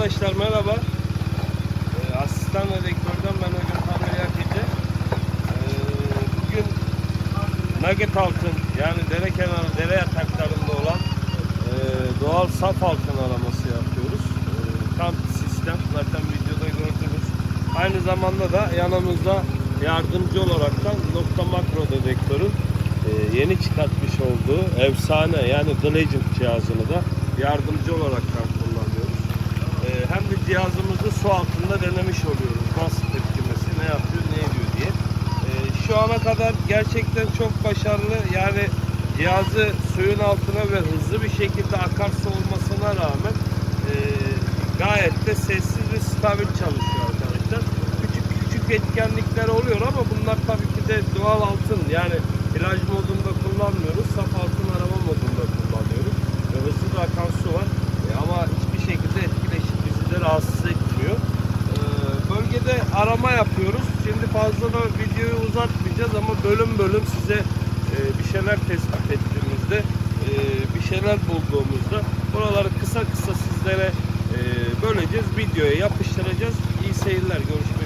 Arkadaşlar merhaba. Ee, asistan redaktörden ben Ögün Tanrı Yakıcı. Bugün nugget altın yani dere kenarı, dere yataklarında olan e, doğal saf altın araması yapıyoruz. Ee, kamp sistem zaten videoda gördünüz. Aynı zamanda da yanımızda yardımcı olaraktan nokta makro dedektörün e, yeni çıkartmış olduğu efsane yani The Legend cihazını da yardımcı olaraktan kullanıyoruz. Ee, hem de cihazımızı su altında denemiş oluyoruz. Nasıl tepkimesi, ne yapıyor, ne ediyor diye. Ee, şu ana kadar gerçekten çok başarılı. Yani cihazı suyun altına ve hızlı bir şekilde akarsu olmasına rağmen e, gayet de sessiz ve stabil çalışıyor arkadaşlar. Küçük küçük etkenlikler oluyor ama bunlar tabii ki de doğal altın. Yani plaj modunda kullanmıyoruz. Saf altın arama modunda kullanıyoruz. Ve hızlı da akan su var. E, ama hiçbir şekilde etkileşim bizi de rahatsız etmiyor. E, bölgede arama yapıyoruz. Şimdi fazla da videoyu uzatmayacağız ama bölüm bölüm size e, bir şeyler tespit ettiğimizde, e, bir şeyler bulduğumuzda buraları kısa kısa sizlere e, böleceğiz. Videoya yapıştıracağız. İyi seyirler. Görüşmek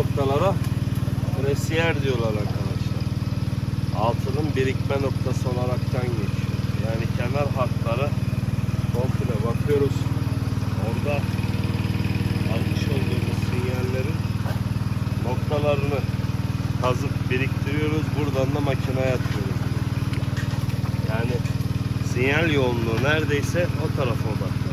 noktalara gresiyer diyorlar arkadaşlar. Altının birikme noktası olaraktan geçiyor. Yani kenar hatları komple bakıyoruz. Orada almış olduğumuz sinyallerin noktalarını kazıp biriktiriyoruz. Buradan da makineye atıyoruz. Yani sinyal yoğunluğu neredeyse o tarafa odaklanıyor.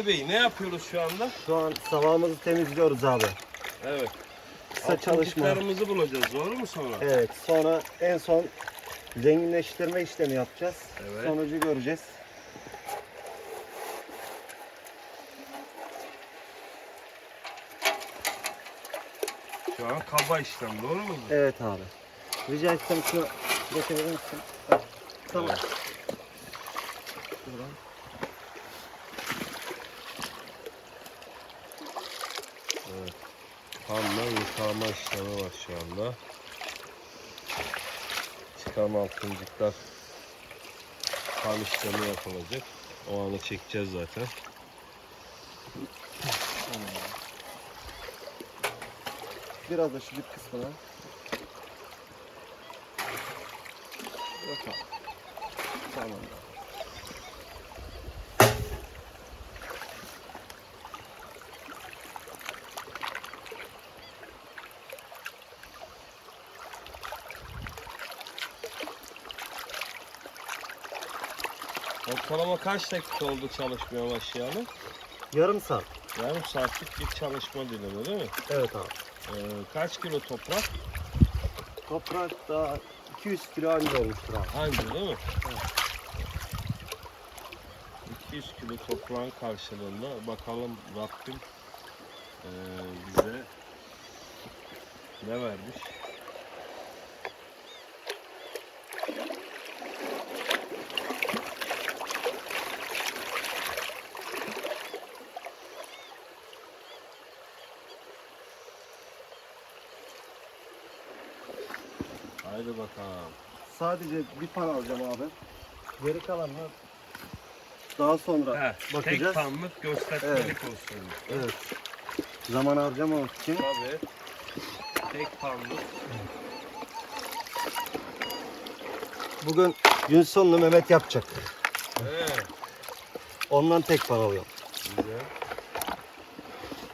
Ali Bey ne yapıyoruz şu anda? Şu an savağımızı temizliyoruz abi. Evet. Kısa çalışma. Altıncıklarımızı bulacağız doğru mu sonra? Evet sonra en son zenginleştirme işlemi yapacağız. Evet. Sonucu göreceğiz. Şu an kaba işlem doğru mu? Evet abi. Rica etsem şunu getirir misin? Tamam. Evet. Şuradan. Evet. Yıkama işlemi var şu anda. Çıkan altıncıklar kan işlemi yapılacak. O anı çekeceğiz zaten. Biraz da şu dip kısmına. Yok. Tamam. Ortalama kaç dakika oldu çalışmaya başlayalı? Yarım saat. Yarım saatlik bir çalışma dilimi değil mi? Evet abi. Ee, kaç kilo toprak? Toprak da 200 kilo anca olmuştur abi. Anca değil mi? 200 kilo toprağın karşılığında bakalım Rabbim eee, bize ne vermiş? Haydi bakalım. Sadece bir pan alacağım abi. Geri kalanlar daha sonra He, bakacağız. tek tamlık göstermelik olsun. Evet. Zaman harcamamak için. Tabii. Tek tamlık. Bugün gün sonunu Mehmet yapacak. Evet. Ondan tek pan alıyorum. Güzel.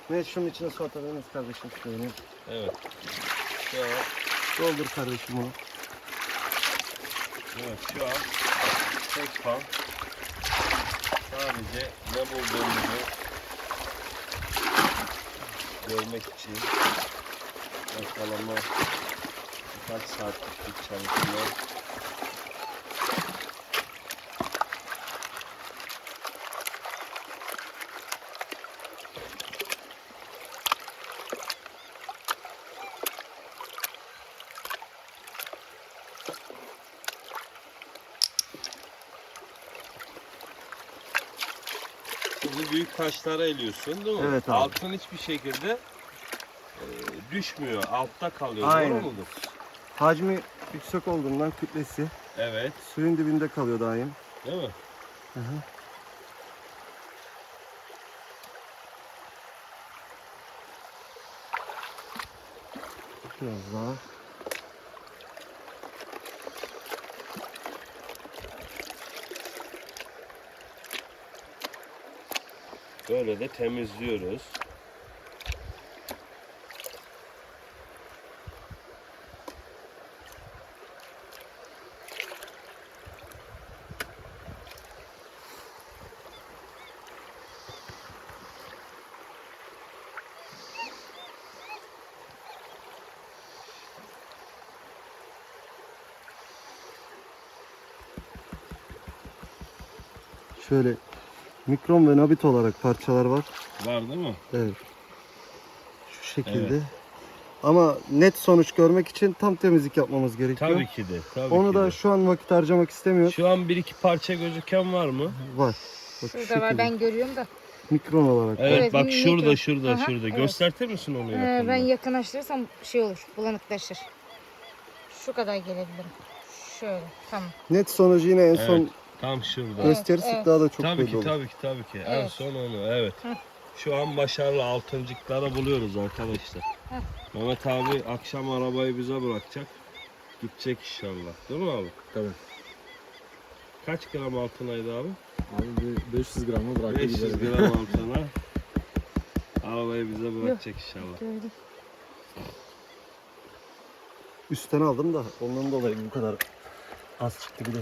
Mehmet şunun içine su atabilir miyiz kardeşim? Şöyle. Evet. Evet. Doldur kardeşim bunu. Evet şu an tek pan. Sadece ne bulduğumuzu görmek için ortalama birkaç saatlik bir çalışma. Taşları eliyorsun değil mi? Evet abi. Altın hiçbir şekilde e, düşmüyor. Altta kalıyor. Aynen. Doğru mudur? Hacmi yüksek olduğundan kütlesi Evet. suyun dibinde kalıyor daim. Değil mi? Hı hı. Biraz daha. Böyle de temizliyoruz. Şöyle mikron ve nabit olarak parçalar var. Var değil mi? Evet. Şu şekilde. Ama net sonuç görmek için tam temizlik yapmamız gerekiyor. Tabii ki de. Tabii Onu ki da de. şu an vakit harcamak istemiyoruz. Şu an bir iki parça gözüken var mı? Var. Bak, şu Şurada var şekilde. ben görüyorum da. Mikron olarak. Evet, Evet, bak şurada o. şurada Aha, şurada. evet. Göstertir misin onu Ee, yakından? ben yakınlaştırırsam şey olur bulanıklaşır. Şu kadar gelebilirim. Şöyle tamam. Net sonucu yine en Evet. son Tam şurada. Evet, gösterirsek evet. daha da çok tabii belli ki olur. tabii ki tabii ki. En Evet. son onu evet. Heh. Şu an başarılı altıncıkları buluyoruz arkadaşlar. Heh. Mehmet abi akşam arabayı bize bırakacak. Gidecek inşallah. Değil mi abi? Tabii. Kaç gram altınaydı abi? Abi bir 500 gramı bıraktı 500 gidelim. gram altına. Arabayı bize bırakacak inşallah. Gördüm. Üstten aldım da ondan dolayı bu kadar az çıktı bir de.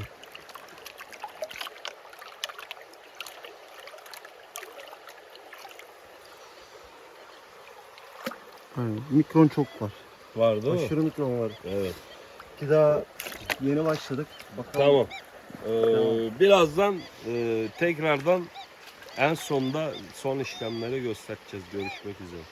Aynen. Mikron çok var. Var değil mi? Aşırı mikron var. Evet. Ki daha yeni başladık. Bakalım. Tamam. Ee, birazdan e, tekrardan en sonda son işlemleri göstereceğiz. Görüşmek üzere.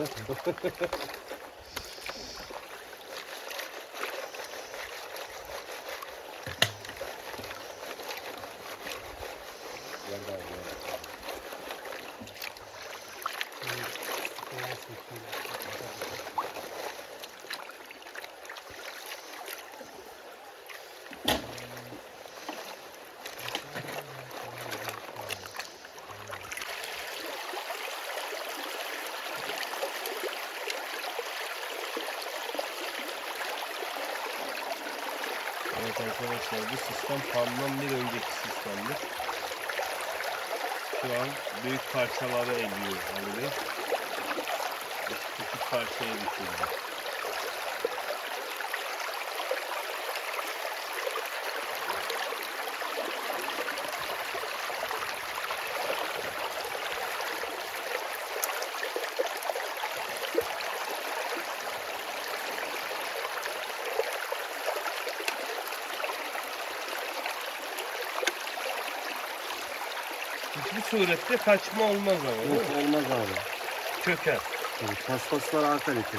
¿verdad? Arkadaşlar bu sistem Pan'dan bir önceki sistemdir. Şu an büyük parçaları eliyor Bey. Küçük parçaya bitirdi. Hiçbir surette kaçma olmaz ama değil mi? Yok, olmaz abi. Çöker. Yani paspaslar A kalite.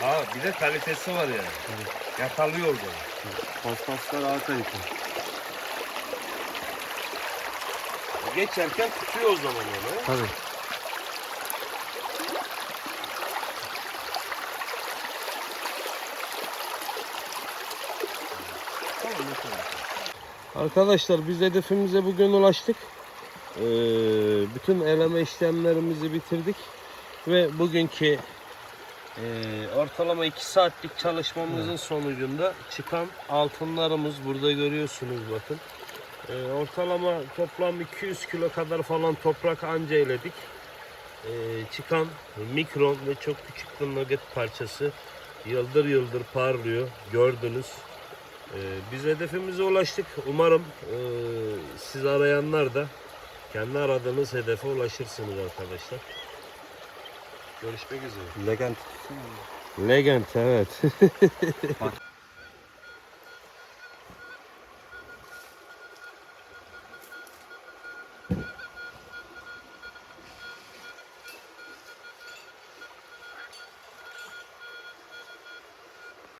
Ha bir de kalitesi var yani. Yakalıyor da. Paspaslar A kalite. Geçerken tutuyor o zaman onu. Tabii. Arkadaşlar biz hedefimize bugün ulaştık. Ee, bütün eleme işlemlerimizi bitirdik. Ve bugünkü e, ortalama 2 saatlik çalışmamızın sonucunda çıkan altınlarımız burada görüyorsunuz bakın. Ee, ortalama toplam 200 kilo kadar falan toprak anca eledik. Ee, çıkan mikron ve çok küçük bir nugget parçası yıldır yıldır parlıyor. Gördünüz. Biz hedefimize ulaştık. Umarım e, siz arayanlar da kendi aradığınız hedefe ulaşırsınız arkadaşlar. Görüşmek üzere. Legend. Legend evet.